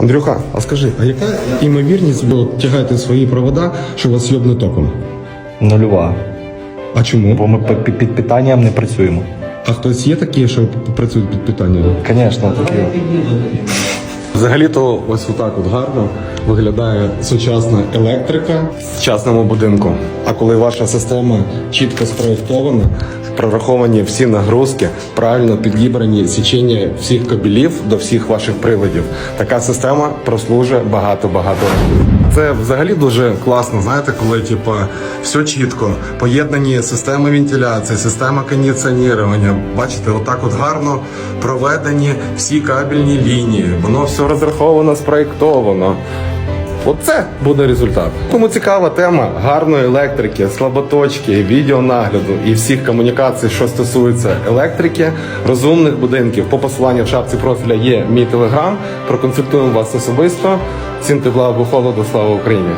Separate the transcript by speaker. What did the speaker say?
Speaker 1: Андрюха, а скажи, а яка імовірність ви тягаєте свої провода, що вас йобне током?
Speaker 2: Нульова.
Speaker 1: А чому?
Speaker 2: Бо ми п- під під питанням не працюємо.
Speaker 1: А хтось є такі, що працюють під питанням?
Speaker 2: Звісно, такі.
Speaker 1: Взагалі-то ось отак от гарно виглядає сучасна електрика в сучасному будинку. А коли ваша система чітко спроєктована, прораховані всі нагрузки, правильно підібрані січення всіх кабелів до всіх ваших приладів, така система прослужить багато-багато років. Це взагалі дуже класно, знаєте, коли типу, все чітко, поєднані системи вентиляції, система кондиціонування. Бачите, отак от гарно проведені всі кабельні лінії. Воно все розраховано, спроєктовано. Оце буде результат. Кому цікава тема гарної електрики, слаботочки, відеонагляду і всіх комунікацій, що стосується електрики, розумних будинків. По посиланню в шапці профіля є мій телеграм. Проконсультуємо вас особисто. Всім тепла або холоду, слава Україні!